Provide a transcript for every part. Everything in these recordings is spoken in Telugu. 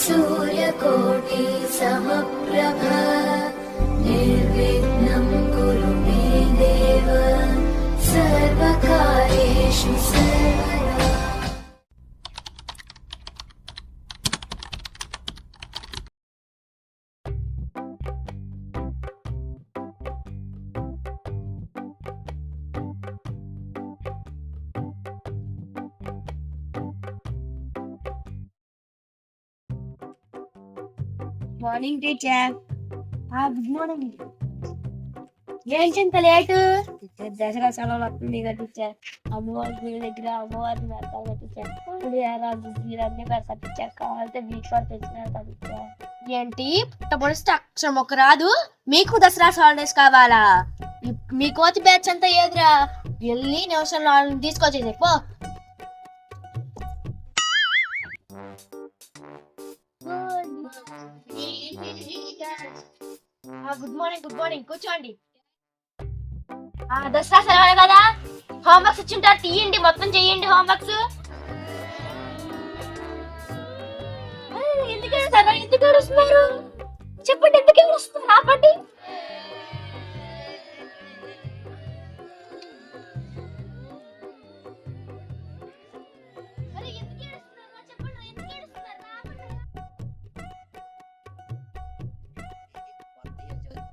सूर्यकोटि समप्रभा कुरु मे देव सर्वका మార్నింగ్ టీచర్ గుడ్ మార్నింగ్ ఏంటి ఇంత లేటు? టీచర్ దసరా సెలవులు వస్తుంది కదా టీచర్. అమ్మవారి గుడి దగ్గర అమ్మవారిని పెడతాం కదా టీచర్. పులిహారాలు అన్ని పెడతా టీచర్. కావాలంటే మీకు కూడా తెచ్చినారు టీచర్. ఏంటి? పుట్టబడిస్తే అక్షరం ఒక రాదు. మీకు దసరా హాలిడేస్ కావాలా? మీ- మీ కోతి బ్యాచ్ అంతా ఏదిరా? వెళ్ళి నిమిషంలో వాళ్ళని తీసుకొచ్చేసి పో. గుడ్ మార్నింగ్ గుడ్ మార్నింగ్ కూర్చోండి. ఆ, దసరా సెలవులు కదా? హోంవర్క్స్ ఇచ్చింటారు. తీయండి మొత్తం చెయ్యండి హోంవర్క్స్ ఎందుకు ఎందుకు చెప్పండి ఎందుకు ఏడుస్తున్నారు ఆపండి.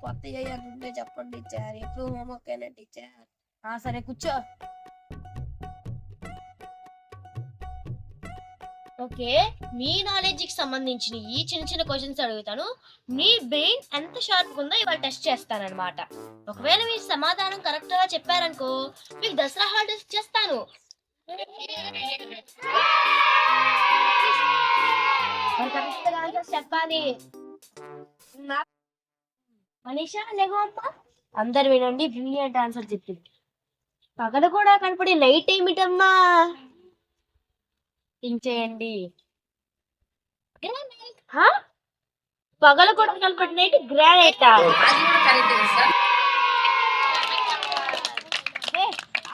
కొత్త ఉంటే చెప్పండి టీచర్. ఎప్పుడు హోంవర్క్ అయినా టీచర్. ఆ సరే కూర్చో. ఓకే మీ నాలెడ్జ్కి సంబంధించిన ఈ చిన్న చిన్న క్వశ్చన్స్ అడుగుతాను. మీ బ్రెయిన్ ఎంత షార్ప్ ఉందో ఇవాళ టెస్ట్ చేస్తానన్నమాట. ఒకవేళ మీరు సమాధానం కరెక్ట్గా చెప్పారనుకో మీకు దసరా హాలిడేస్ చేస్తాను. చెప్పాలి. మనీషా? అందరు వినండి బ్రిలియంట్ ఆన్సర్ చెప్పింది. పగలు కూడా కనపడి లైట్ ఏమిటమ్మా? థింక్ చేయండి? పగలు కూడా కనపడినట్టు గ్రానైట్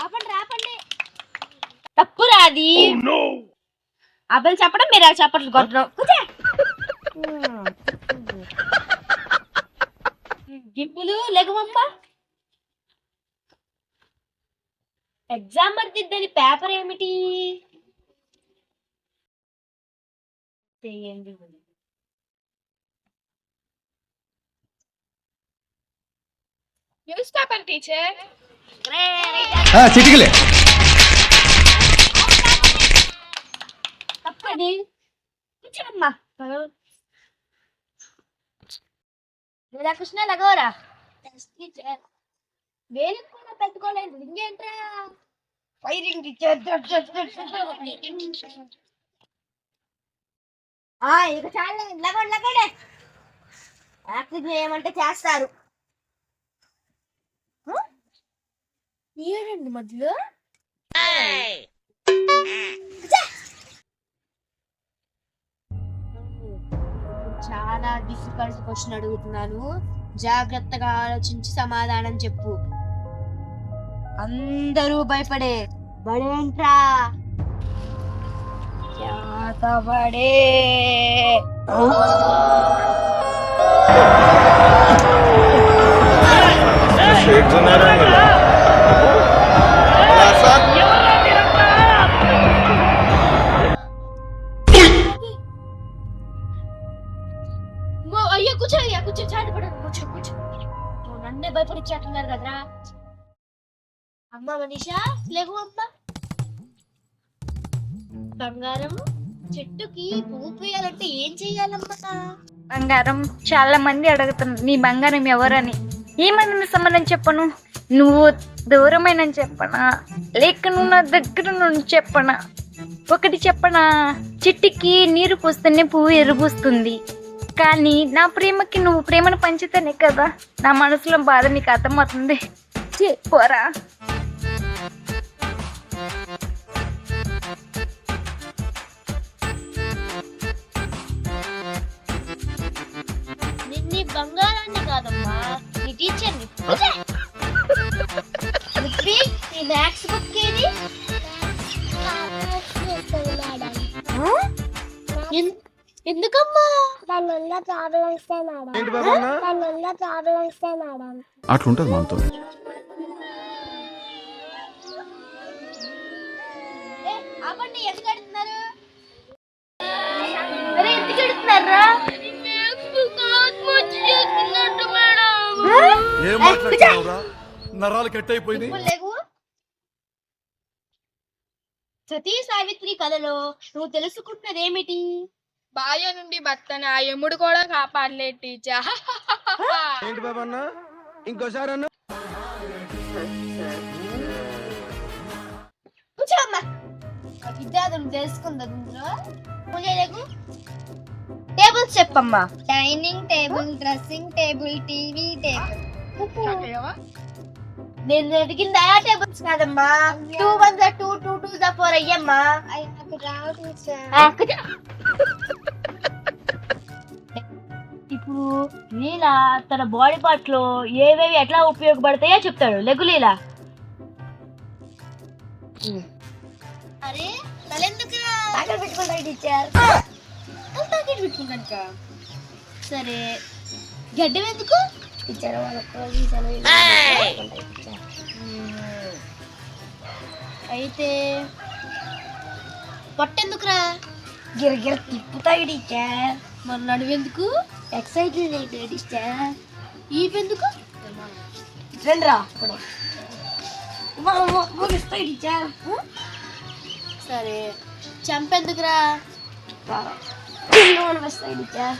ఆపండి ఆపండి. తప్పురా అది అబ్బాయిలు చెప్పడం మీరు చెప్పట్లు కొట్టడం. గింపులు లెగమమ్మ ఎగ్జామ్ దిద్దని పేపర్ ఏమిటి? న్యూస్ పేపర్ టీచర్ చిటికలే. తప్పది. కూర్చోమ్మా కృష్ణ లగోరా? వేలు కూడా పెట్టుకోలేదు. ఇంకేంట్రా? ఫైరింగ్ టీచర్ ఆ ఇక చాలా. లగోడు లగోడే. యాక్టింగ్ చేయమంటే చేస్తారు. హ? ఏడండి మధ్యలో? చాలా డిఫికల్ట్ క్వశ్చన్ అడుగుతున్నాను. జాగ్రత్తగా ఆలోచించి సమాధానం చెప్పు. అందరూ భయపడే బడేంట్రా జాతబడే అమ్మ మనీషా బంగారం చెట్టుకి పువ్వు పూయాలంటే ఏం చెయ్యాలమ్మా బంగారం చాలా మంది అడుగుతున్నారు. నీ బంగారం ఎవరని. ఏమని సంబంధం చెప్పను. నువ్వు దూరమైన చెప్పనా? లేక నువ్వు నా దగ్గర నుండి చెప్పనా? ఒకటి చెప్పనా? చెట్టుకి నీరు పోస్తేనే పువ్వు ఎరుబూస్తుంది కానీ నా ప్రేమకి నువ్వు ప్రేమను పంచితేనే కదా? నా మనసులో బాధ నీకు అర్థమవుతుంది. పోరా. బంగారాన్ని కాదమ్మా. నీ. రుక్మి, నీ మ్యాథ్స్ బుక్ ఏది? ఆ? ఎన్- ఎందుకమ్మా? దానివల్ల ప్రాబ్లమ్స్ మేడం. దానివల్ల ప్రాబ్లమ్స్ మేడం. అట్లుంటది మనతో. ఎందుకు అడుగుతున్నారా? నరాలు కట్ అయిపోయింది లేవు. సతీ సావిత్రి కథలో నువ్వు తెలుసుకుంటున్నది ఏమిటి భార్య నుండి భర్తని ఆ యముడు కూడా కాపాడలే టీచర్. ఏంటి బాబా అన్న? ఇంకోసారి అన్న? విద్యార్థులు తెలుసుకుందా టేబుల్స్ చెప్పమ్మా. Dining table dressing table TV table. నేను అడిగింది ఆ టేబుల్స్ కాదమ్మా. టూ వన్ జా టూ టూ టూ జా ఫోర్ అయ్యమ్మా. ఇప్పుడు లీలా తన బాడీ పార్ట్లో ఏవేవి ఎట్లా ఉపయోగపడతాయో చెప్తాడు. లెగు లీలా. అరే తలెందుకు? ప్యాకెట్ పెట్టుకుంటా టీచర్ ప్యాకెట్ పెట్టుకుంటాను సరే. గడ్డం ఎందుకు టీచర్ అయితే పొట్టెందుకురా? గిరగిర తిప్పుతాయి టీచర్ మరి నడువెందుకు? ఎక్సైటెడ్ అయితే టీచర్ ఈపెందుకు? రండి రా ఇప్పుడు ముగిస్తాయి టీచర్ సరే చంపెందుకురా? వస్తాయి టీచర్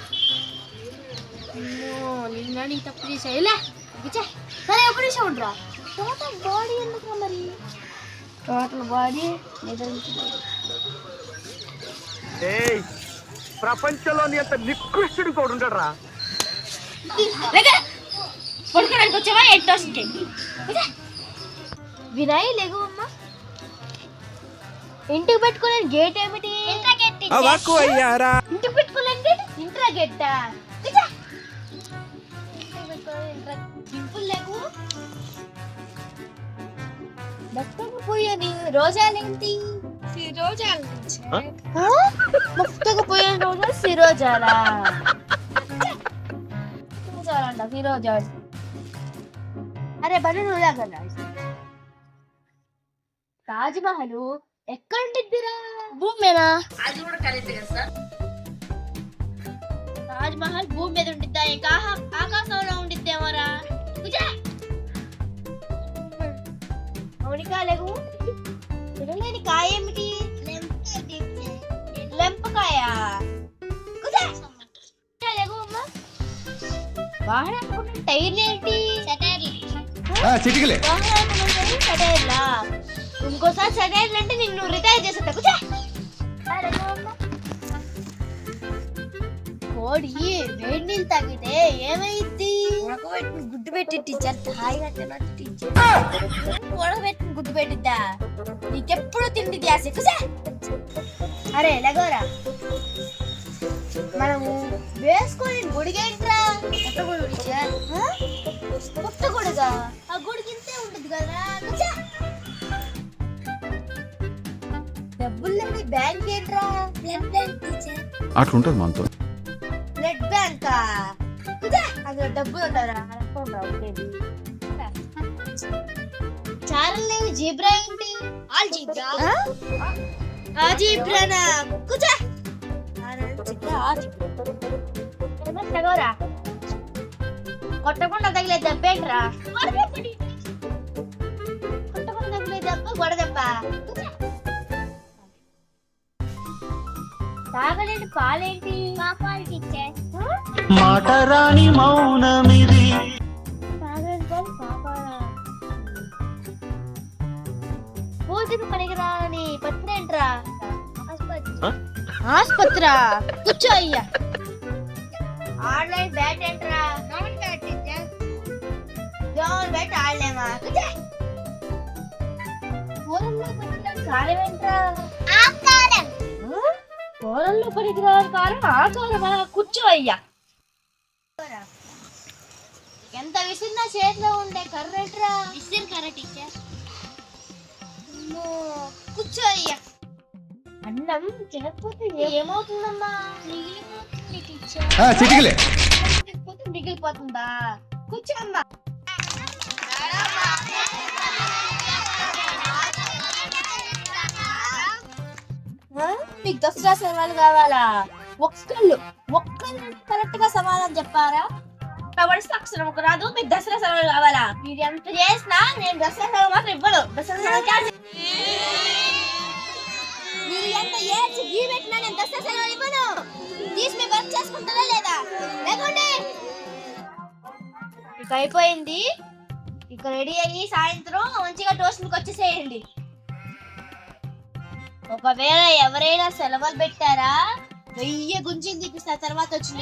తప్పు సరే టోటల్ బాడీ మరి? టోటల్ బాడీ ఏయ్ ప్రపంచంలోని అంత నికృష్టుడు కూడా ఉంటాడు రా పడుకోడానికి వచ్చావా? వినయ్ లేగు అమ్మా. ఇంటికి పెట్టుకునే గేట్ ఏమిటి? అయ్యారా? ఇంటికి పెట్టుకోలేని గేట్ ఇంట్రా గేట్ పోయాని. రోజాలేంటి? రోజాల టీచర్ ముక్తకు పోయిన రోజు సిరోజాలా? సిరోజాలంట సిరోజాలు. అరే బను నువ్వులాగన్నా తాజ్ మహల్ ఎక్కడ ఉండిద్దిరా భూమి మీద తాజ్ మహల్ భూమి మీద ఉండిద్దా ఇంకా కాయ ఏమిటి? లెంపకాయ. టైర్లు ఏంటి? చిటికలే. సటైర్లా? ఇంకోసారి సటైర్లు అంటే నిన్ను రిటైర్ చేసేట కోడి వేడి నీళ్ళు తాగితే ఉడకబెట్టిన గుడ్డు పెట్టి టీచర్ హాయిగా తినట్టు టీచర్. ఉడకబెట్టిన గుడ్డు పెట్టిద్దా? నీకెప్పుడు తిండి ధ్యాస కుసా. అరే లగోరా. మనము వేసుకొని గుడిగేంట్రా కొత్త గుడి? కొత్త గుడిగా ఆ గుడికి ఇంతే ఉంటుంది కదా డబ్బులు లేని బ్యాంక్ ఏంట్రా? బ్లడ్ బ్యాంక్ టీచర్ అట్లుంటది మనతో. Blood bank? అందులో డబ్బులు ఉండేది లేవు జీబ్రా ఏంటి? All zebra. ఆ? జీబ్రానా కూర్చో. కొట్టకుండా తగిలే దెబ్బేంట్రా కొట్టకుండా తగిలే దెబ్బ గొడ దెబ్బ. తాగలేని పాలేంటి? మాట రాని మౌనమిది. పూజకు పనికిరాని పత్రేంట్రా ఆస్పత్రా. కూర్చో అయ్యా. ఆన్లైన్ బ్యాట్ ఏంట్రా? Government bat teacher government bat ఆడలేమా? కూర్చో. కారం ఏంట్రా? ఆకారం కారం. ఆకారమా కూర్చో అయ్యా. ఎంత విసిరినా చేతిలో ఉండే కర్ర ఏంట్రా? విసిరి కర్ర టీచర్ కూర్చో అయ్యా. అన్నం తినకపోతే ఏమవుతుందమ్మా? మిగిలిపోతుంది టీచర్ చిటికలే. తినకపోతే మిగిలిపోతుందా? కూర్చోమ్మా ఆ? మీకు దసరా సెలవులు కావాలా? ఒక్కళ్ళు ఒక్కళ్ళు కరెక్ట్గా సమాధానం చెప్పారా? పడిస్తే అక్షరం ఒక రాదు మీకు దసరా సెలవులు కావాలా? మీరు ఎంత చేసినా నేను దసరా సెలవు మాత్రం ఇవ్వను. దసరా సెలవు. మీరు ఎంత ఏడ్చి గీ పెట్టినా నేను దసరా సెలవులు ఇవ్వను. తీసి మీ వర్క్ చేసుకుంటారా లేదా? లేకుంటే ఇక అయిపోయింది. ఇక రెడీ అయ్యి సాయంత్రం మంచిగా ట్యూషన్కి వచ్చేసేయండి. ఒకవేళ ఎవరైనా సెలవులు పెట్టారా? వెయ్యి గుంజింది తీపిస్తా తర్వాత వచ్చిన